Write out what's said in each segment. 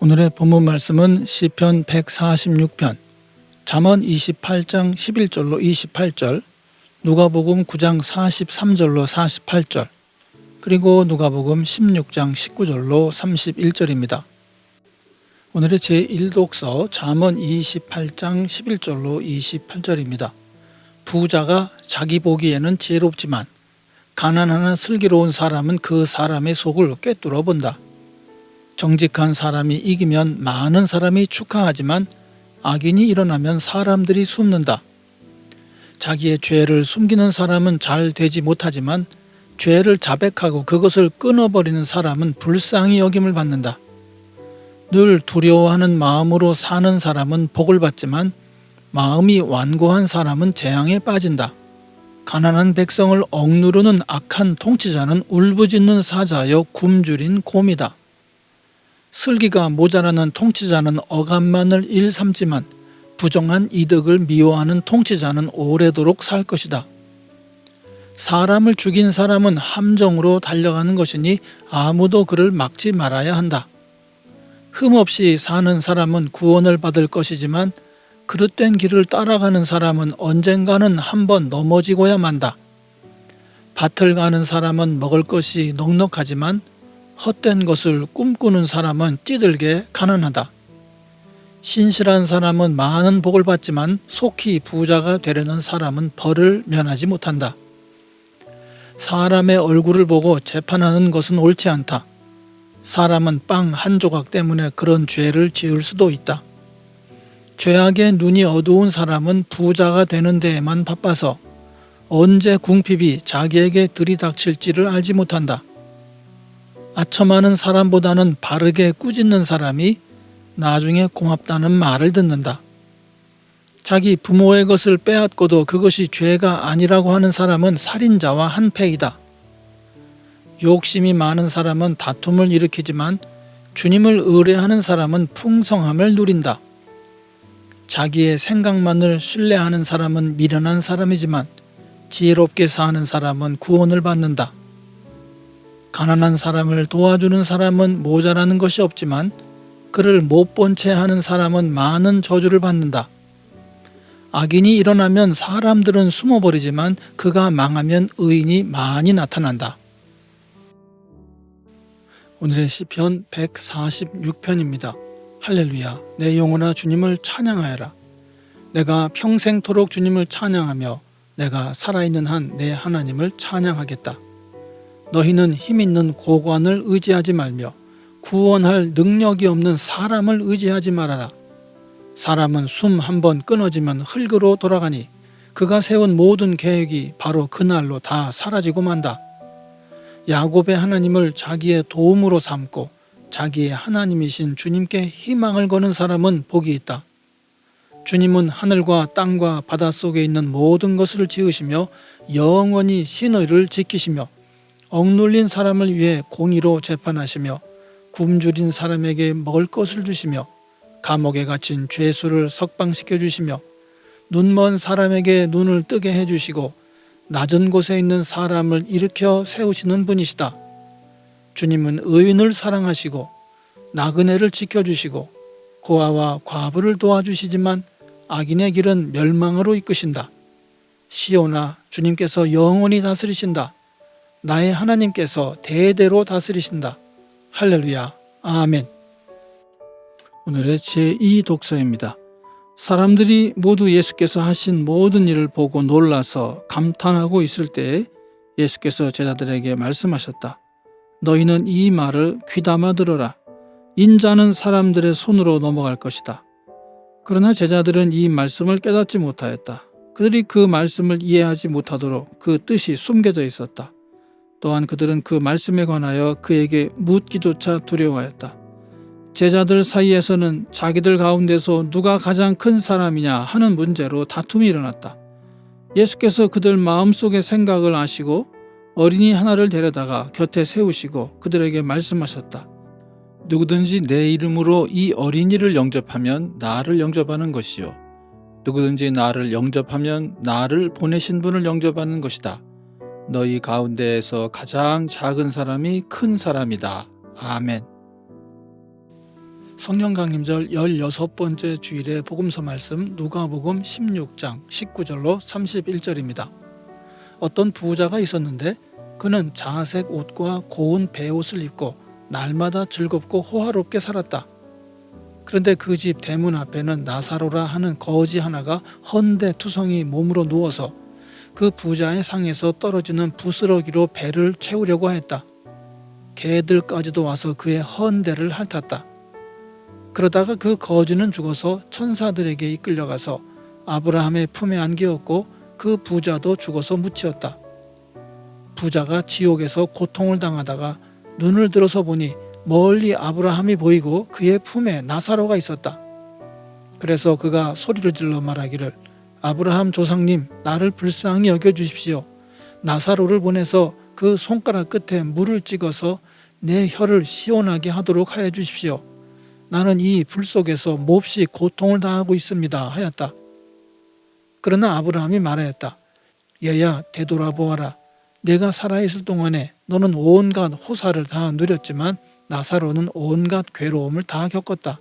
오늘의 본문 말씀은 시편 146편, 잠언 28장 11절로 28절, 누가복음 9장 43절로 48절, 그리고 누가복음 16장 19절로 31절입니다. 오늘의 제1독서 잠언 28장 11절로 28절입니다. 부자가 자기 보기에는 지혜롭지만 가난하나 슬기로운 사람은 그 사람의 속을 꿰뚫어 본다. 정직한 사람이 이기면 많은 사람이 축하하지만 악인이 일어나면 사람들이 숨는다. 자기의 죄를 숨기는 사람은 잘 되지 못하지만 죄를 자백하고 그것을 끊어버리는 사람은 불쌍히 여김을 받는다. 늘 두려워하는 마음으로 사는 사람은 복을 받지만 마음이 완고한 사람은 재앙에 빠진다. 가난한 백성을 억누르는 악한 통치자는 울부짖는 사자여 굶주린 곰이다. 슬기가 모자라는 통치자는 어감만을 일삼지만 부정한 이득을 미워하는 통치자는 오래도록 살 것이다. 사람을 죽인 사람은 함정으로 달려가는 것이니 아무도 그를 막지 말아야 한다. 흠없이 사는 사람은 구원을 받을 것이지만 그릇된 길을 따라가는 사람은 언젠가는 한번 넘어지고야 만다. 밭을 가는 사람은 먹을 것이 넉넉하지만 헛된 것을 꿈꾸는 사람은 찌들게 가난하다. 신실한 사람은 많은 복을 받지만 속히 부자가 되려는 사람은 벌을 면하지 못한다. 사람의 얼굴을 보고 재판하는 것은 옳지 않다. 사람은 빵 한 조각 때문에 그런 죄를 지을 수도 있다. 죄악의 눈이 어두운 사람은 부자가 되는 데에만 바빠서 언제 궁핍이 자기에게 들이닥칠지를 알지 못한다. 아첨하는 사람보다는 바르게 꾸짖는 사람이 나중에 고맙다는 말을 듣는다. 자기 부모의 것을 빼앗고도 그것이 죄가 아니라고 하는 사람은 살인자와 한패이다. 욕심이 많은 사람은 다툼을 일으키지만 주님을 의뢰하는 사람은 풍성함을 누린다. 자기의 생각만을 신뢰하는 사람은 미련한 사람이지만 지혜롭게 사는 사람은 구원을 받는다. 가난한 사람을 도와주는 사람은 모자라는 것이 없지만 그를 못 본 채 하는 사람은 많은 저주를 받는다. 악인이 일어나면 사람들은 숨어버리지만 그가 망하면 의인이 많이 나타난다. 오늘의 시편 146편입니다. 할렐루야 내 영혼아 주님을 찬양하여라. 내가 평생토록 주님을 찬양하며 내가 살아있는 한 내 하나님을 찬양하겠다. 너희는 힘 있는 고관을 의지하지 말며 구원할 능력이 없는 사람을 의지하지 말아라. 사람은 숨 한 번 끊어지면 흙으로 돌아가니 그가 세운 모든 계획이 바로 그날로 다 사라지고 만다. 야곱의 하나님을 자기의 도움으로 삼고 자기의 하나님이신 주님께 희망을 거는 사람은 복이 있다. 주님은 하늘과 땅과 바다 속에 있는 모든 것을 지으시며 영원히 신의를 지키시며 억눌린 사람을 위해 공의로 재판하시며 굶주린 사람에게 먹을 것을 주시며 감옥에 갇힌 죄수를 석방시켜 주시며 눈먼 사람에게 눈을 뜨게 해 주시고 낮은 곳에 있는 사람을 일으켜 세우시는 분이시다. 주님은 의인을 사랑하시고 나그네를 지켜 주시고 고아와 과부를 도와주시지만 악인의 길은 멸망으로 이끄신다. 시오나 주님께서 영원히 다스리신다. 나의 하나님께서 대대로 다스리신다. 할렐루야. 아멘. 오늘의 제2 독서입니다. 사람들이 모두 예수께서 하신 모든 일을 보고 놀라서 감탄하고 있을 때 예수께서 제자들에게 말씀하셨다. 너희는 이 말을 귀담아 들어라. 인자는 사람들의 손으로 넘어갈 것이다. 그러나 제자들은 이 말씀을 깨닫지 못하였다. 그들이 그 말씀을 이해하지 못하도록 그 뜻이 숨겨져 있었다. 또한 그들은 그 말씀에 관하여 그에게 묻기조차 두려워하였다. 제자들 사이에서는 자기들 가운데서 누가 가장 큰 사람이냐 하는 문제로 다툼이 일어났다. 예수께서 그들 마음속의 생각을 아시고 어린이 하나를 데려다가 곁에 세우시고 그들에게 말씀하셨다. 누구든지 내 이름으로 이 어린이를 영접하면 나를 영접하는 것이요. 누구든지 나를 영접하면 나를 보내신 분을 영접하는 것이다. 너희 가운데에서 가장 작은 사람이 큰 사람이다. 아멘. 성령 강림절 16번째 주일의 복음서 말씀 누가복음 16장 19절로 31절입니다. 어떤 부자가 있었는데 그는 자색 옷과 고운 배옷을 입고 날마다 즐겁고 호화롭게 살았다. 그런데 그 집 대문 앞에는 나사로라 하는 거지 하나가 헌데 투성이 몸으로 누워서 그 부자의 상에서 떨어지는 부스러기로 배를 채우려고 했다. 개들까지도 와서 그의 헌대를 핥았다. 그러다가 그 거지는 죽어서 천사들에게 이끌려가서 아브라함의 품에 안기었고 그 부자도 죽어서 묻히었다. 부자가 지옥에서 고통을 당하다가 눈을 들어서 보니 멀리 아브라함이 보이고 그의 품에 나사로가 있었다. 그래서 그가 소리를 질러 말하기를 아브라함 조상님 나를 불쌍히 여겨 주십시오. 나사로를 보내서 그 손가락 끝에 물을 찍어서 내 혀를 시원하게 하도록 하여 주십시오. 나는 이 불 속에서 몹시 고통을 당하고 있습니다. 하였다. 그러나 아브라함이 말하였다. 얘야 되돌아보아라. 내가 살아있을 동안에 너는 온갖 호사를 다 누렸지만 나사로는 온갖 괴로움을 다 겪었다.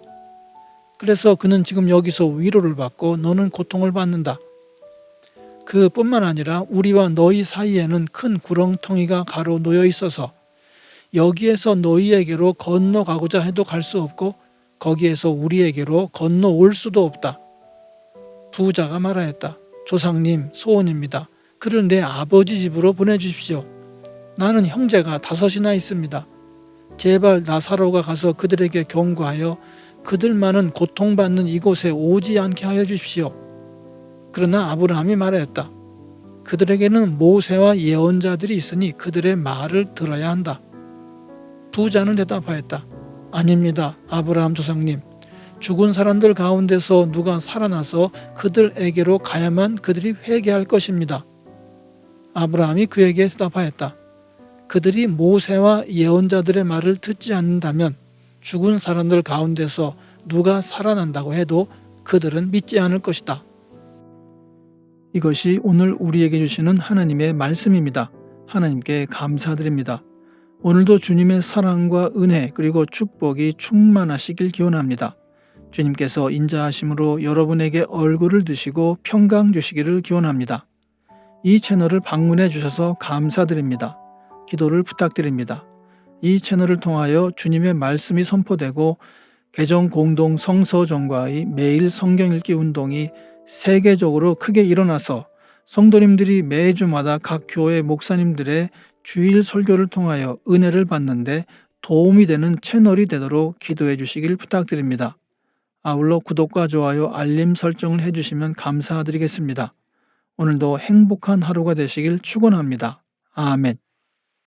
그래서 그는 지금 여기서 위로를 받고 너는 고통을 받는다. 그뿐만 아니라 우리와 너희 사이에는 큰 구렁텅이가 가로 놓여 있어서 여기에서 너희에게로 건너가고자 해도 갈 수 없고 거기에서 우리에게로 건너올 수도 없다. 부자가 말하였다. 조상님 소원입니다. 그를 내 아버지 집으로 보내주십시오. 나는 형제가 다섯이나 있습니다. 제발 나사로가 가서 그들에게 경고하여 그들만은 고통받는 이곳에 오지 않게 하여 주십시오. 그러나 아브라함이 말하였다. 그들에게는 모세와 예언자들이 있으니 그들의 말을 들어야 한다. 부자는 대답하였다. 아닙니다. 아브라함 조상님. 죽은 사람들 가운데서 누가 살아나서 그들에게로 가야만 그들이 회개할 것입니다. 아브라함이 그에게 대답하였다. 그들이 모세와 예언자들의 말을 듣지 않는다면 죽은 사람들 가운데서 누가 살아난다고 해도 그들은 믿지 않을 것이다. 이것이 오늘 우리에게 주시는 하나님의 말씀입니다. 하나님께 감사드립니다. 오늘도 주님의 사랑과 은혜 그리고 축복이 충만하시길 기원합니다. 주님께서 인자하심으로 여러분에게 얼굴을 드시고 평강 주시기를 기원합니다. 이 채널을 방문해 주셔서 감사드립니다. 기도를 부탁드립니다. 이 채널을 통하여 주님의 말씀이 선포되고 개정 공동 성서정과의 매일 성경 읽기 운동이 세계적으로 크게 일어나서 성도님들이 매주마다 각 교회 목사님들의 주일 설교를 통하여 은혜를 받는데 도움이 되는 채널이 되도록 기도해 주시길 부탁드립니다. 아울러 구독과 좋아요, 알림 설정을 해주시면 감사드리겠습니다. 오늘도 행복한 하루가 되시길 축원합니다. 아멘.